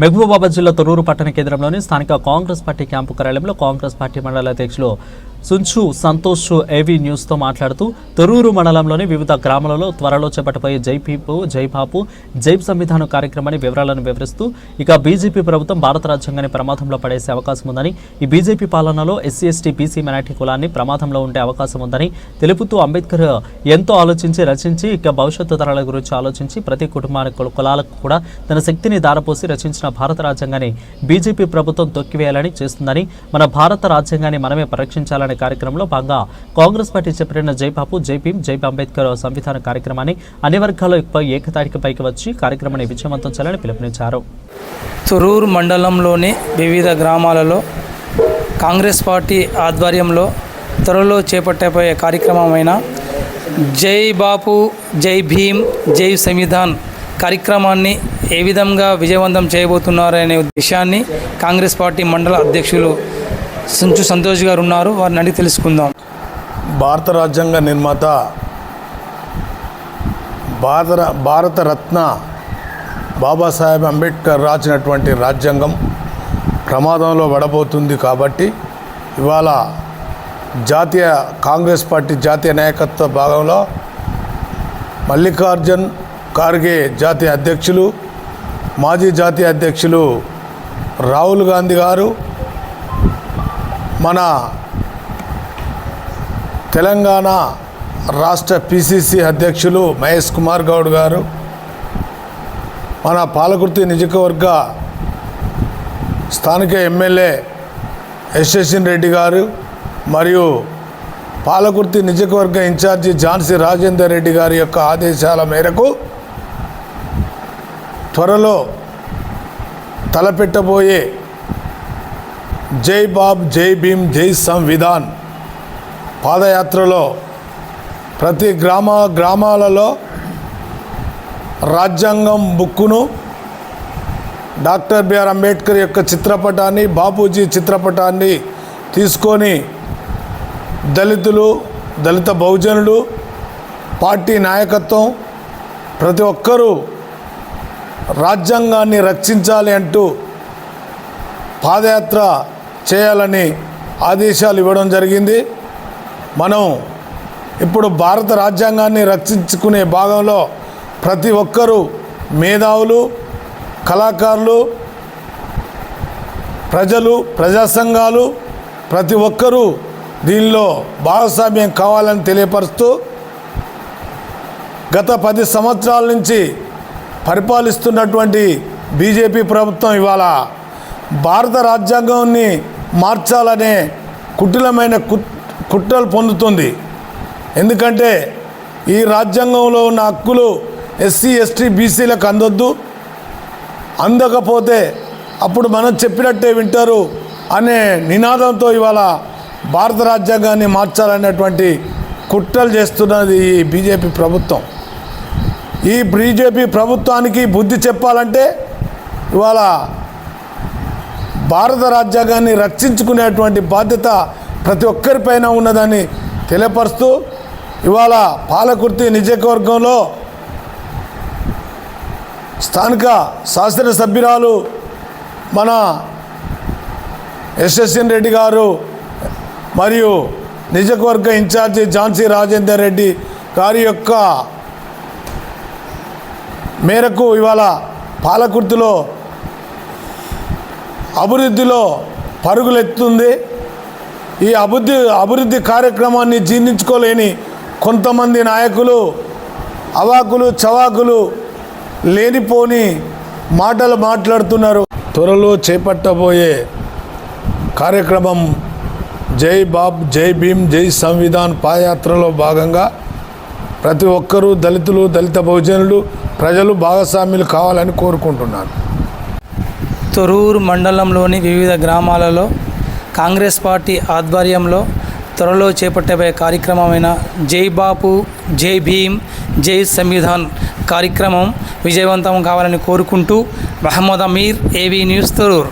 మహబూబాబాద్ జిల్లా తొర్రూరు పట్టణ కేంద్రంలోని స్థానిక కాంగ్రెస్ పార్టీ క్యాంపు కార్యాలయంలో కాంగ్రెస్ పార్టీ మండల అధ్యక్షులు సుంచు సంతోష్ ఏవీ న్యూస్తో మాట్లాడుతూ తొరూరు మండలంలోని వివిధ గ్రామాలలో త్వరలో చేపట్టబోయే జై జైపాపు జై జై సంవిధానం కార్యక్రమాన్ని వివరాలను వివరిస్తూ ఇక బీజేపీ ప్రభుత్వం భారత రాజ్యాంగాన్ని ప్రమాదంలో పడేసే అవకాశం ఉందని ఈ బీజేపీ పాలనలో ఎస్సీ ఎస్టీ బీసీ మైనార్టీ కులాన్ని ప్రమాదంలో ఉండే అవకాశం ఉందని తెలుపుతూ అంబేద్కర్ ఎంతో ఆలోచించి రచించి ఇక భవిష్యత్తు తరాల గురించి ఆలోచించి ప్రతి కుటుంబానికి కులాలకు కూడా తన శక్తిని దారపోసి రచించిన భారత రాజ్యాంగాన్ని బీజేపీ ప్రభుత్వం తొక్కివేయాలని చేస్తుందని మన భారత రాజ్యాంగాన్ని మనమే పరిరక్షించాలనే కార్యక్రమంలో భాగంగా కాంగ్రెస్ పార్టీ చేపట్టిన జై జైపీం జై అంబేద్కర్ సంవిధాన కార్యక్రమాన్ని అన్ని వర్గాల్లో ఏకతాటికపైకి పైకి వచ్చి కార్యక్రమాన్ని విజయవంతం చేయాలని పిలుపునిచ్చారు. తురూరు మండలంలోని వివిధ గ్రామాలలో కాంగ్రెస్ పార్టీ ఆధ్వర్యంలో త్వరలో చేపట్టబోయే కార్యక్రమమైన జై బాపు జై భీమ్ జై సంవిధాన్ కార్యక్రమాన్ని ఏ విధంగా విజయవంతం చేయబోతున్నారనే విషయాన్ని కాంగ్రెస్ పార్టీ మండల అధ్యక్షులు సంచు సంతోష్ గారు ఉన్నారు. వారిని అడిగి తెలుసుకుందాం. భారత రాజ్యాంగ నిర్మాత భారత భారతరత్న బాబాసాహెబ్ అంబేద్కర్ రాసినటువంటి రాజ్యాంగం ప్రమాదంలో పడబోతుంది కాబట్టి ఇవాళ జాతీయ కాంగ్రెస్ పార్టీ జాతీయ నాయకత్వ భాగంలో మల్లికార్జున్ ఖార్గే జాతీయ అధ్యక్షులు మాజీ జాతీయ అధ్యక్షులు రాహుల్ గాంధీ గారు మన తెలంగాణ రాష్ట్ర పిసిసి అధ్యక్షులు మహేష్ కుమార్ గౌడ్ గారు మన పాలకుర్తి నియోజకవర్గ స్థానిక ఎమ్మెల్యే యశ్వసిన్ రెడ్డి గారు మరియు పాలకుర్తి నియోజకవర్గ ఇన్ఛార్జి ఝాన్సీ రాజేందర్ రెడ్డి గారి యొక్క ఆదేశాల మేరకు త్వరలో తలపెట్టబోయే జై బాబ్ జై భీమ్ జై సంవిధాన్. పాదయాత్రలో ప్రతి గ్రామ గ్రామాలలో రాజ్యాంగం బుక్కును డాక్టర్ బిఆర్ అంబేద్కర్ యొక్క చిత్రపటాన్ని బాపూజీ చిత్రపటాన్ని తీసుకొని దళితులు దళిత బహుజనులు పార్టీ నాయకత్వం ప్రతి ఒక్కరూ రాజ్యాంగాన్ని రక్షించాలి అంటూ పాదయాత్ర చేయాలని ఆదేశాలు ఇవ్వడం జరిగింది. మనం ఇప్పుడు భారత రాజ్యాంగాన్ని రక్షించుకునే భాగంలో ప్రతి ఒక్కరూ మేధావులు కళాకారులు ప్రజలు ప్రజా సంఘాలు ప్రతి ఒక్కరూ దీనిలో భాగస్వామ్యం కావాలని తెలియపరుస్తూ గత పది సంవత్సరాల నుంచి పరిపాలిస్తున్నటువంటి బీజేపీ ప్రభుత్వం ఇవాళ భారత రాజ్యాంగాన్ని మార్చాలనే కుటిలమైన కు కుట్రలు పొందుతుంది. ఎందుకంటే ఈ రాజ్యాంగంలో ఉన్న హక్కులు ఎస్సీ ఎస్టీ బీసీలకు అందొద్దు. అందకపోతే అప్పుడు మనం చెప్పినట్టే వింటారు అనే నినాదంతో ఇవాళ భారత రాజ్యాంగాన్ని మార్చాలనేటువంటి కుట్రలు చేస్తున్నది ఈ బీజేపీ ప్రభుత్వం. ఈ బీజేపీ ప్రభుత్వానికి బుద్ధి చెప్పాలంటే ఇవాళ భారత రాజ్యాంగాన్ని రక్షించుకునేటువంటి బాధ్యత ప్రతి ఒక్కరిపైన ఉన్నదని తెలియపరుస్తూ ఇవాళ పాలకుర్తి నియోజకవర్గంలో స్థానిక శాసనసభ్యురాలు మన యశస్విన్ రెడ్డి గారు మరియు నియోజకవర్గ ఇన్ఛార్జి ఝాన్సీ రాజేందర్ రెడ్డి గారి యొక్క మేరకు ఇవాళ పాలకుర్తిలో అభివృద్ధిలో పరుగులెత్తుంది. ఈ అభివృద్ధి అభివృద్ధి కార్యక్రమాన్ని జీర్ణించుకోలేని కొంతమంది నాయకులు అవాకులు చవాకులు లేనిపోని మాటలు మాట్లాడుతున్నారు. త్వరలో చేపట్టబోయే కార్యక్రమం జై బాబ్ జై భీమ్ జై సంవిధాన్ పాదయాత్రలో భాగంగా ప్రతి ఒక్కరూ దళితులు దళిత బహుజనులు ప్రజలు భాగస్వామ్యులు కావాలని కోరుకుంటున్నాను. తొరూరు మండలంలోని వివిధ గ్రామాలలో కాంగ్రెస్ పార్టీ ఆధ్వర్యంలో త్వరలో చేపట్టబోయే కార్యక్రమమైన జై బాపు జై భీమ్ జై సంవిధాన్ కార్యక్రమం విజయవంతం కావాలని కోరుకుంటూ మహమ్మద్ అమీర్ ఏవీ న్యూస్ తొరూరు.